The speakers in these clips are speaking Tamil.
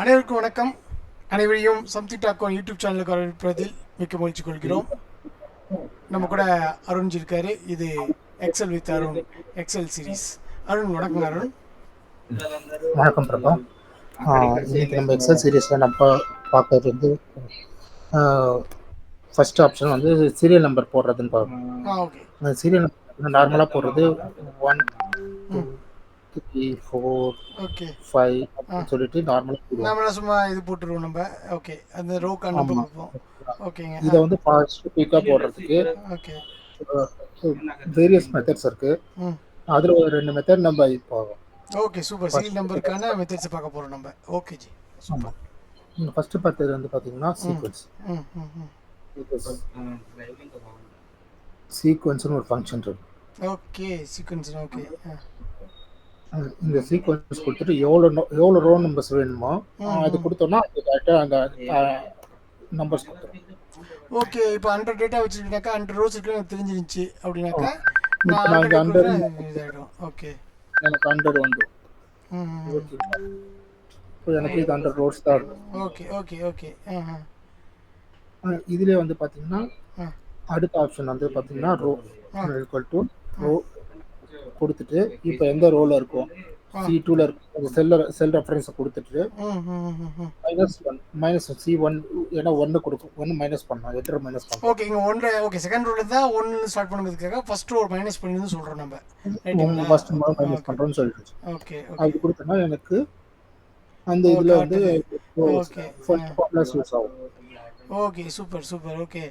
அனைவருக்கும் வணக்கம். அனைவரையும் சம்திங் டாக் யூடியூப் சேனலுக்கு வரவேற்பதில் மிக்க மகிழ்ச்சி கொள்கிறோம். நம்ம கூட அருண்ஜி இருக்காரு. இது excel with Arun excel series Arun வணக்கம் அருண். வணக்கம் பிரபா. இன்னைக்கு நம்ம எக்ஸல் சீரீஸில் நம்ம பார்க்கறது வந்து ஃபர்ஸ்ட் ஆப்ஷன் வந்து சீரியல் நம்பர் போடுறதுன்னு பார்க்கணும் ஆ ஓகே அந்த சீரியல் நம்பர் நார்மலாக போடுறது one three four okay five அப்படின்னு சொல்லிட்டு நார்மலாக நம்மள சும்மா இது போட்டுருவோம் நம்ம. ஓகே அந்த நம்பர் கொடுப்போம் ஓகேங்க இதை வந்து ஃபாஸ்ட் போடுறதுக்கு ஓகே வேரியஸ் மெத்தட்ஸ் இருக்கு. அதில் ஒரு ரெண்டு மெத்தட் நம்ம இப்போ ஓகே சூப்பர் சீல் நம்பருக்கான மெத்தட்ஸ் பார்க்க போகிறோம் நம்ம. ஓகே ஜி சூப்பர் ஃபர்ஸ்ட் பார்த்தது வந்து பார்த்தீங்கன்னா சீக்வன்ஸ் சீக்வன்ஸ்னு ஒரு ஃபங்க்ஷன் இருக்கு. ஓகே சீக்வன்ஸ் ஓகே இந்த சீக்வன்ஸ் கொடுத்துட்டு எவ்வளோ நோ- எவ்வளோ ரோ நம்பர்ஸ் வேணுமோ அது கொடுத்தோம்னா அது கரெக்டாக அந்த நம்பர்ஸ் கொடுத்துரும். ஓகே இப்போ ஹண்ட்ரட் டேட்டா வச்சிருக்கீங்கனாக்கா ஹண்ட்ரட் ரோஸ் இருக்கு எனக்கு தெரிஞ்சிருந்துச்சு அப்படின்னாக்கா இப்ப நான் ஹண்ட்ரட் ஓகே எனக்கு ஹண்ட்ரட் இப்போ எனக்கு இது ஹண்ட்ரட் ரோட்ஸ் தான் ஓகே ஓகே ஓகே ஆ இதுலேயே வந்து பார்த்தீங்கன்னா அடுத்த ஆப்ஷன் வந்து பார்த்தீங்கன்னா ரோ. ஈக்குவல் டு ரோ கொடுத்துட்டு இப்போ எந்த ரோல இருக்கும் சி டூல இருக்கும் செல் செல் ரெஃபரன்ஸை கொடுத்துட்டு minus one minus C one ஏன்னா ஒன்று கொடுக்கும் ஒன்று மைனஸ் பண்ணலாம் எட்டு மைனஸ் பண்ணலாம். ஓகே இங்கே ஒன்று ஓகே செகண்ட் ரோல தான் ஒன்று ஸ்டார்ட் பண்ணுறதுக்காக ஃபர்ஸ்ட் ரோல் மைனஸ் பண்ணி சொல்கிறோம் நம்ம. ஃபர்ஸ்ட் மைனஸ் பண்ணுறோம்னு சொல்லிட்டு ஓகே அது கொடுத்தோம்னா எனக்கு அந்த இதுல வந்து okay super super okay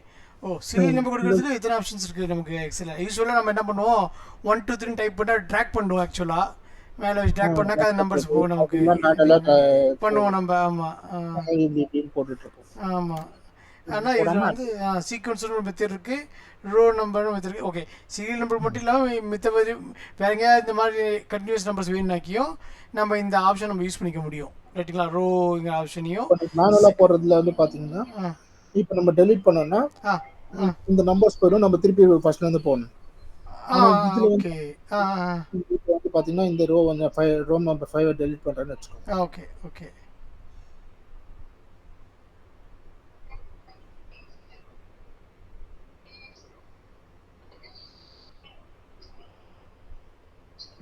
oh serial number கொடுக்குறதுக்கு இத்தனை ஆப்ஷன்ஸ் இருக்குது நமக்கு எக்ஸில் யூஸ்வலாக நம்ம என்ன பண்ணுவோம்? ஒன் டூ த்ரீ டைப் பண்ணால் ட்ராக் பண்ணுவோம் ஆக்சுவலாக மேலே வச்சு ட்ராக் பண்ணாக்கா அது நம்பர்ஸ் போகும் நமக்கு. பண்ணுவோம் நம்ம ஆமாம் ஆமாம் ஆனால் இதில் வந்து சீக்வன்ஸ்னு ஒரு மெத்தட் இருக்குது ரோ நம்பர்னு மெத்தட் இருக்குது ஓகே சீரியல் நம்பர் மட்டும் இல்லாமல் மித்தபடி வேற எங்கேயாவது இந்த மாதிரி கண்டினியூஸ் நம்பர்ஸ் வேணும்னாக்கியும் நம்ம இந்த ஆப்ஷன் நம்ம யூஸ் பண்ணிக்க முடியும். ரைட்டுங்களா ரோங்கிற ஆப்ஷனையும் மேனுவலா போடுறதுல வந்து பாத்தீங்கன்னா ஆ. இப்போ நம்ம டெலீட் பண்ணோம்னா இந்த நம்பர்ஸ் போயிடும். நம்ம திருப்பி ஃபர்ஸ்ட்ல இருந்து போகணும். வந்து பாத்தீங்கன்னா இந்த ரோ வந்து five row number five delete பண்றேன்னு வச்சுக்கோங்க. ஓகே ஓகே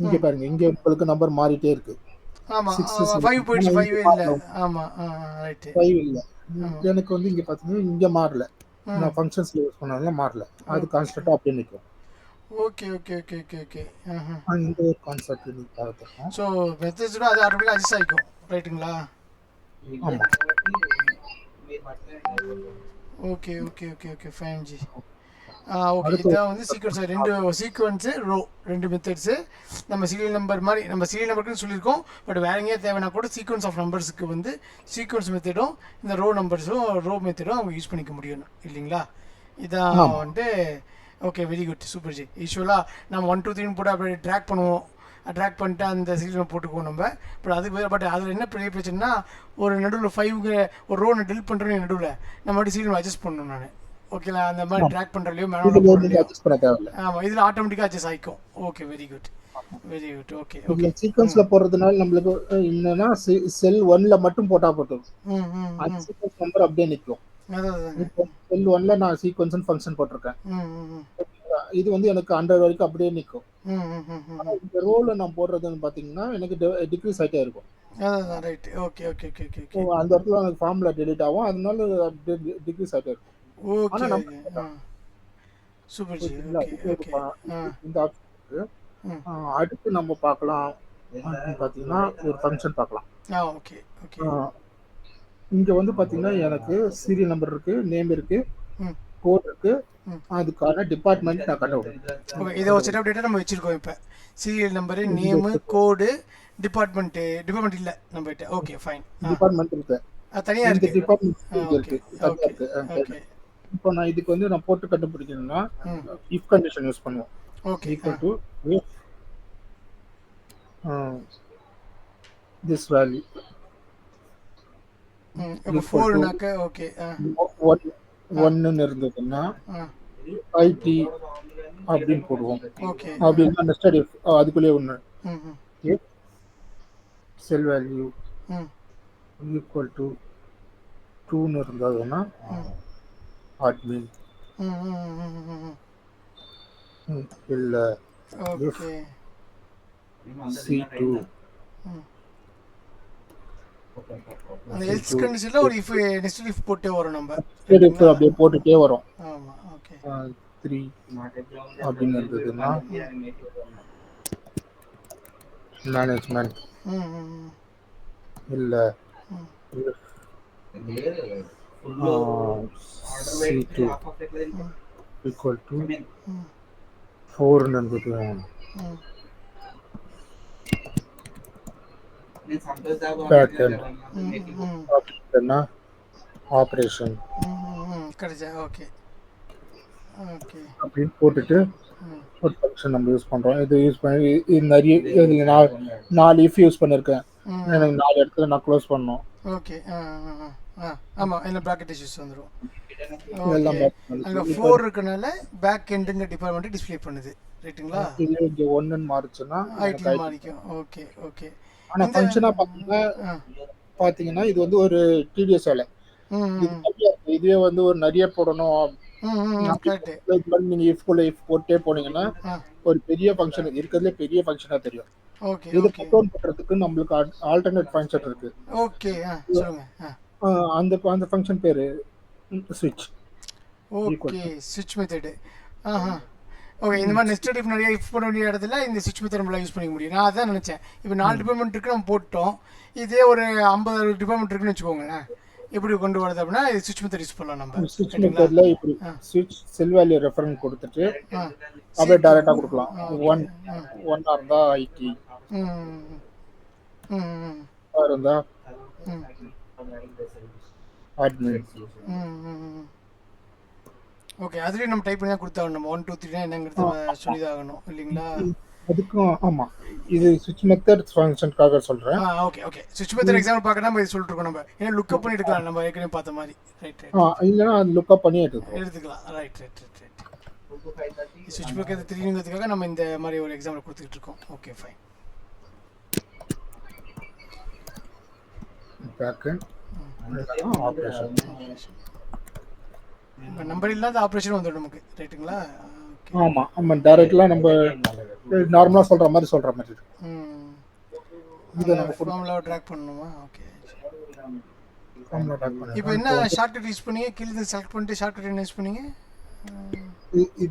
இங்க பாருங்க இங்க உங்களுக்கு நம்பர் மாறிட்டே இருக்கு. ஆமா Six is ஃபைவ் போயிடுச்சு ஆமா, ஃபைவ் இங்க இல்ல. ஆமா எனக்கு வந்து இங்க பாத்தீங்கன்னா இங்க மாறல. நான் ஃபங்க்ஷன்ஸ்ல யூஸ் பண்ணாலும் மாறல. அது கான்ஸ்டன்டா அப்படியே நிற்கும் okay okay okay okay okay. இந்த ஒரு கான்செப்ட் நீங்க பார்த்துருக்கோம் ஸோ மெத்தட்ஸோட அது ஆட்டோமேட்டிக்காக அட்ஜஸ்ட் ஆகிக்கும் ரைட்டுங்களா ஆமா. Okay okay okay okay. Fine ji okay இதான் வந்து சீக்வன்ஸ் ரெண்டு சீக்வன்ஸு ரோ ரெண்டு மெத்தட்ஸு நம்ம சீரியல் நம்பர் மாதிரி நம்ம சீரியல் நம்பருக்குன்னு சொல்லியிருக்கோம். பட் வேற எங்கேயா தேவைன்னா கூட சீக்வன்ஸ் ஆஃப் நம்பர்ஸுக்கு வந்து சீக்வன்ஸ் மெத்தடும் இந்த ரோ நம்பர்ஸும் ரோ மெத்தடும் அவங்க யூஸ் பண்ணிக்க முடியும் இல்லைங்களா? இதான் வந்துட்டு okay very good super ji யூஸ்வலாக நம்ம ஒன் டூ த்ரீன்னு போட்டு அப்படியே ட்ராக் பண்ணுவோம். ட்ராக் பண்ணிட்டு அந்த சீரியல் போட்டுக்குவோம் நம்ம. பட் அதுக்கு பட் அதில் என்ன பெரிய பிரச்சனைனா ஒரு நடுவில் ஃபைவ்க்கு ஒரு ரோ நான் டெலிட் பண்ணுறேன் நடுவில் நம்ம சீரியல் அட்ஜஸ்ட் பண்ணணும் நான். ஓகேங்களா? அந்த மாதிரி ட்ராக் பண்ணுறலையோ இதுல மேனுவல் நீங்க போடுறலையோ அட்ஜஸ்ட் பண்ண தேவையில்ல. ஆமாம் இதில் ஆட்டோமேட்டிக்காக அட்ஜஸ்ட் ஆகிக்கும் okay very good very good okay okay சீக்வன்ஸ்ல போடுறதுனால நம்மளுக்கு என்னன்னா செல் ஒன்ல மட்டும் போட்டா போதும். அந்த சீக்வன்ஸ் நம்பர் அப்படியே இப்போ செல் ஒன்ல நான் சீக்வன்ஸ் ஃபங்க்ஷன் போட்டிருக்கேன். இது வந்து எனக்கு ஹண்ட்ரட் வரைக்கும் அப்படியே நிற்கும் ம் ம் ம் ம் ஆனா இந்த ரோல நான் போடுறதுன்னு பாத்தீங்கன்னா எனக்கு டிக்ரீஸ் ஆயிட்டே இருக்கும். Right okay okay okay okay அந்த இடத்துல எனக்கு ஃபார்முலா டெலிட் ஆகும். அதனால டிக்ரீஸ் ஆயிட்டே இருக்கும். ஓகே. சூப்பர் ஜி. இந்த அடுத்து நம்ம பார்க்கலாம் அப்படின்னு பாத்தீங்கன்னா ஒரு ஃபங்க்ஷன் பார்க்கலாம். ஆ ஓகே ஓகே. இங்க வந்து பாத்தீங்கன்னா எனக்கு சீரியல் நம்பர் இருக்கு நேம் இருக்கு ம். கோட் இருக்கு. ம். அதுக்கான டிபார்ட்மெண்ட் நான் கண்டுபிடிக்கிறேன். ஓகே இதை ஒரு செட்டப் டேட்டா நம்ம வச்சிருக்கோம் இப்போ. Serial number name code department department இல்லை நம்மகிட்ட ஓகே ஃபைன் டிபார்ட்மெண்ட் இருக்கு. அது தனியாக இருக்கு. டிபார்ட்மெண்ட் ஆ இங்க ஓகே இருக்கு. இப்போ நான் இதுக்கு வந்து நான் போட்டு கண்டுபிடிக்கணும்னா இஃப் கண்டிஷன் யூஸ் பண்ணுவோம். Okay value. ம் இப்போ ஃபோர்னாக்க ஓகே ஒன் ஒன்னு இருந்ததுன்னா ஐடி அப்படின்னு போடுவோம். அப்படின்னா நெஸ்டட் இஃப் அதுக்குள்ளே ஒன்று செல் வேல்யூ ஈக்குவல் டு டூன்னு இருந்ததுன்னா ம் ம் இல்லை ஓகே சி டூ ம் அந்த எல்ஸ் கண்டிஷனில் ஒரு இஃப் நெக்ஸ்ட் இஃப் போட்டே வரும் நம்ம. இப்போ அப்படியே போட்டுட்டே வரும். ஆமாம் ஓகே த்ரீ அப்படின்னு இருந்ததுன்னா? மேனேஜ்மெண்ட் இல்லை. ம் சி டூ ஈக்குவல் டு ம் ஃபோர்னு இருந்தது ம் பேக் எண்ட் ம் ம் அப்படின்னா ஆப்ரேஷன் ம் ம் கிடைச்சா ஓகே ஓகே அப்படின்னு போட்டுட்டு ம் ஒரு ஃபங்க்ஷன் நம்ம யூஸ் பண்ணுறோம் இது யூஸ் பண்ணி இது நிறைய இதில் நான் நாலு இஃப் யூஸ் பண்ணியிருக்கேன் ம் எனக்கு நாலு இடத்துல நான் க்ளோஸ் பண்ணணும் ஓகே ஆ ஆ ஆ. ஆ ஆமாம் இல்லை ப்ராக்கெட் இஷ்யூஸ் பண்ணு. அங்கே ஃபோர் இருக்கனால பேக் எண்டுங்க டிபார்ட்மெண்ட்டு டிஸ்ப்ளே பண்ணுது. ரைட்டுங்களா இது இங்கே ஒன்றுன்னு மாறுச்சுன்னா ஐடி மாறிக்கும். ஓகே ஓகே ஆனால் ஃபங்க்ஷனாக பார்த்தீங்கன்னா ஆ பார்த்தீங்கன்னா இது வந்து ஒரு டிடிஎஸ் வேலை. இதுவே வந்து ஒரு நிறைய போடணும். நீங்க if குள்ள if போட்டே போனீங்கன்னா ஒரு பெரிய ஃபங்க்ஷன் இருக்கிறதுல பெரிய ஃபங்க்ஷனா தெரியும். ஓகே இது கண்ட்ரோல் பண்றதுக்கு நம்மளுக்கு ஆல்டர்னேட் ஃபங்க்ஷன் இருக்கு. ஓகே அந்த அந்த ஃபங்க்ஷன் பேரு ஸ்விட்ச் ஓகே ஸ்விட்ச் மெத்தடு ஆஹா. ஓகே இந்த மாதிரி நெஸ்டட் இஃப் நிறைய இஃப் பண்ண வேண்டிய இடத்துல இந்த ஸ்விட்ச் மெத்தட் நம்மளால யூஸ் பண்ணிக்க முடியும். நான் அதான் நினச்சேன். இப்போ நாலு டிபார்ட்மெண்ட் இருக்கு நம்ம போட்டோம். இதே ஒரு ஐம்பது டிபார்ட்மெண்ட் இருக்குன்னு வச்சுக்கோங்களேன். எப்படி கொண்டு வரது அப்படின்னா இது ஸ்விட்ச் மெத்தட் யூஸ் பண்ணலாம் நம்ம. ஸ்விட்ச் மெத்தட்ல இப்படி. ஸ்விட்ச் செல் வேல்யூ ரெஃபரன்ஸ் கொடுத்துட்டு அப்படியே டைரக்டா கொடுக்கலாம். ஒன் ஆ. ஒன் ஐடி ம் ம் ம் இருந்தா ஓகே அதுலேயும் நம்ம டைப் பண்ணி தான் கொடுத்தாகணும். நம்ம ஒன் டூ த்ரீனா என்னங்கிறது சொல்லி ஆகணும் இல்லைங்களா? அதுக்கும் ஆமா. இது ஸ்விட்ச் மெத்தட் ஃபங்க்ஷனுக்காக சொல்றேன். ஓகே ஓகே சுவிட்ச் மெத்தட் எக்ஸாம்பிள் பார்க்க நம்ம இது சொல்லிட்டு இருக்கோம் நம்ம. ஏன்னா லுக்கப் பண்ணி எடுக்கலாம் நம்ம ஏற்கனவே பார்த்த மாதிரி. ரைட் ரைட் ஆ, இல்லைன்னா அது லுக்கப் பண்ணி எடுத்துக்கோ எடுத்துக்கலாம். ரைட் ரைட் ரைட் ரைட் சுவிட்ச் மெத்தட் த்ரீங்கிறதுக்காக நம்ம இந்த மாதிரி ஒரு எக்ஸாம்பிள் கொடுத்துக்கிட்டு இருக்கோம். ஓகே ஃபைன் பேக் ஆப்ரேஷன் இப்போ நம்பர் இல்லாத ஆப்ரேஷன் வந்துடும் நமக்கு ரைட்டுங்களா ஆமா ஆமா டைரக்ட்லா நம்ம நார்மலா சொல்ற மாதிரி சொல்ற மாதிரி இருக்கு. ம். இதை நம்ம ஃபார்முலாவை ட்ராக் பண்ணணுமா ஓகே. இப்போ என்ன ஷார்ட்கட் யூஸ் பண்ணீங்க? கீழே செலக்ட் பண்ணிட்டு ஷார்ட்கட் என்ன யூஸ் பண்ணீங்க?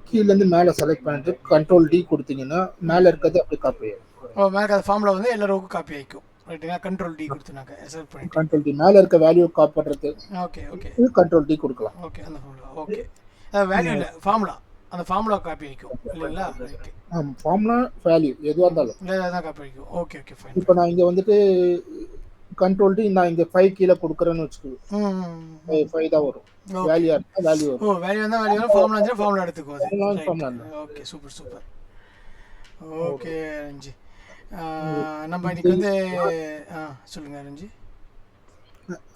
கீழ இருந்து மேல செலக்ட் பண்ணிட்டு கண்ட்ரோல் டி கொடுத்தீங்கன்னா மேல இருக்கிறது அப்படி காப்பி ஓ மேலே அந்த ஃபார்முலா வந்து எல்லாருக்கும் காப்பி ஆகிக்கும் ரைட்டுங்களா கண்ட்ரோல் டி கொடுத்துனாக்க செலக்ட் பண்ணிட்டு கண்ட்ரோல் டி மேல இருக்க வேல்யூ காப்பி பண்றது ஓகே ஓகே இது கண்ட்ரோல் டி கொடுக்கலாம். ஓகே அந்த ஃபார்முலா ஓகே வேல்யூ இல்லை ஃபார்முலா அந்த ஃபார்முலா காப்பி ஆகிக்கும் இல்லைங்களா? ஆமா ஃபார்முலா வேல்யூ எதுவா இருந்தாலும். இல்லை அதான் காப்பி ஆகிக்கும் ஓகே ஓகே ஃபைன் இப்போ நான் இங்க வந்துட்டு கண்ட்ரோல் டி நான் இங்க ஃபைவ் கீழே கொடுக்குறேன்னு வச்சுக்கோ. ம் ஃபைவ் தான் வரும். வேல்யூ இருந்தா வேல்யூ ஓ வேல்யூ வந்தால் வேல்யூ ஃபார்முலா இருந்துச்சு ஃபார்முலா இல்லை. Okay super super okay Ranji. நம்ம இன்னைக்கு வந்து ஆ சொல்லுங்க ரஞ்சி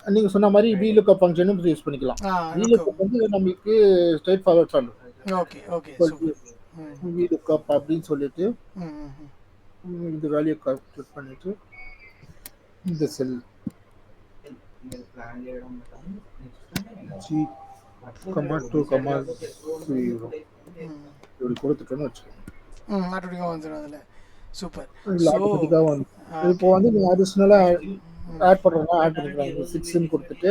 நீங்க சொன்ன மாதிரி வி லுக்கப் ஃபங்க்ஷனும் யூஸ் பண்ணிக்கலாம். வி லுக்கப் வந்து நம்மளுக்கு ஸ்ட்ரைட் ஃபார்வர்ட் பண்ணும் ஓகே ஓகே வி அப்படின்னு சொல்லிட்டு இந்த வேல்யூ கிளிக் பண்ணிட்டு இந்த cell G comma two comma zero இப்படி கொடுத்துட்டோன்னு வச்சுக்கோங்க. ஆட்டோமேட்டிக்காக வந்துடும் அதில். சூப்பர் இப்போ வந்து நீங்கள் அடிஷ்னலாக ஆட் பண்ணுறோம்னா ஆட் பண்ணிக்கலாம். சிக்ஸ்ன்னு கொடுத்துட்டு.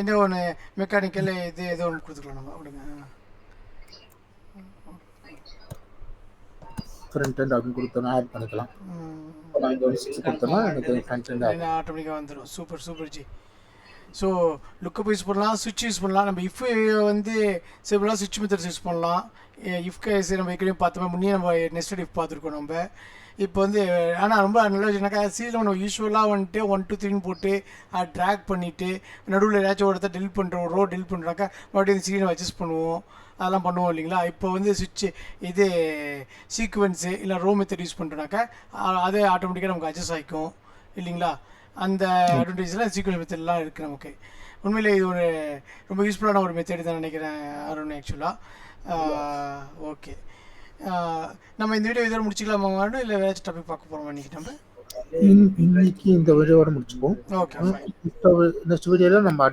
என்ன ஒன்று மெக்கானிக்கல் இது ஏதோ ஒன்று கொடுத்துக்கலாம் நம்ம. அப்படிங்க ஃப்ரண்ட் end அப்படின்னு கொடுத்தோன்னா ஆட் பண்ணிக்கலாம். நான் இங்கே வந்து சிக்ஸ் கொடுத்தேன்னா எனக்கு ஃப்ரண்ட் ஆகும் ஆட்டோமேட்டிக்காக வந்துடும் super super ji so lookup use பண்ணலாம் சுவிட்ச் யூஸ் பண்ணலாம். நம்ம இஃப் வந்து சிம்பிளாக சுவிட்ச் மெத்தட்ஸ் யூஸ் பண்ணலாம். இஃப் கேஸ் நம்ம ஏற்கனவே பார்த்தோம் முன்னே நம்ம நெஸ்டட் இஃப் பார்த்துருக்கோம் நம்ம. இப்போ வந்து ஆனால் ரொம்ப நல்ல விஷயம்னாக்கா சீரில் நம்ம யூஸ்வலாக வந்துட்டு ஒன் டூ த்ரீன்னு போட்டு அதை ட்ராக் பண்ணிவிட்டு நடுவில் ஏதாச்சும் ஒருத்தர் டெல் பண்ணுறோம் ரோ டெல் பண்ணுறாக்கா மறுபடியும் இந்த சீரியல் அட்ஜஸ்ட் பண்ணுவோம். அதெல்லாம் பண்ணுவோம் இல்லைங்களா? இப்போ வந்து சுவிட்சு இது சீக்வன்ஸு இல்லை ரோ மெத்தட் யூஸ் பண்ணுறோனாக்கா அது ஆட்டோமேட்டிக்காக நமக்கு அட்ஜஸ்ட் ஆகிக்கும் இல்லைங்களா? அந்த அட்வான்டேஜ்லாம் சீக்வன்ஸ் மெத்தட்லாம் இருக்குது நமக்கு. உண்மையிலே இது ஒரு ரொம்ப யூஸ்ஃபுல்லான ஒரு மெத்தட் தான் நினைக்கிறேன் அருண் ஆக்சுவலாக ஓகே நம்ம இந்த வீடியோ இதோட முடிச்சுக்கலாமா இல்லை வேறு டாபிக் பார்க்க போகிறோம் இன்றைக்கி நம்ம? இன்- இன்னைக்கு இந்த வீடியோவோட முடிச்சுப்போம். ஓகே நெக்ஸ்ட் வீடியோல நம்ம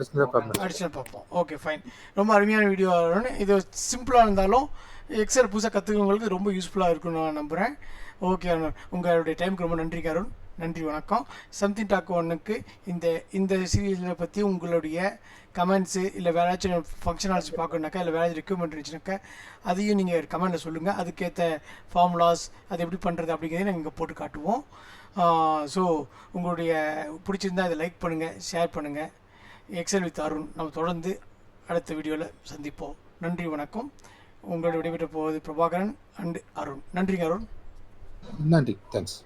அடிஷனல் பார்ப்போம். ஓகே ஃபைன் ரொம்ப அருமையான வீடியோ இது சிம்பிளாக இருந்தாலும் எக்ஸல் புதுசாக கற்றுக்கிறவங்களுக்கு ரொம்ப யூஸ்ஃபுல்லாக இருக்கும்னு நான் நம்புகிறேன் ஓகே அருண். உங்களுடைய டைமுக்கு ரொம்ப நன்றி அருண். நன்றி வணக்கம். சம்திங் டாக் ஒன்னுக்கு இந்த இந்த சீரியலை பற்றி உங்களுடைய கமெண்ட்ஸு இல்லை வேறு ஏதாச்சும் ஃபங்க்ஷனாலிட்டி பார்க்கணுனாக்கா இல்லை வேறு ரெக்யூமெண்ட் இருந்துச்சுனாக்கா அதையும் நீங்கள் கமெண்ட்டில் சொல்லுங்கள் அதுக்கேற்ற ஃபார்முலாஸ் அது எப்படி பண்ணுறது அப்படிங்கிறதையும் நாங்கள் இங்கே போட்டு காட்டுவோம். ஸோ உங்களுடைய பிடிச்சிருந்தா அதை லைக் பண்ணுங்கள் ஷேர் பண்ணுங்கள் எக்ஸல் வித் அருண் நம்ம தொடர்ந்து அடுத்த வீடியோவில் சந்திப்போம். நன்றி வணக்கம். உங்களோட விடைபெற்ற போவது பிரபாகரன் அண்டு அருண் நன்றிங்க அருண் நன்றி. தேங்க்ஸ்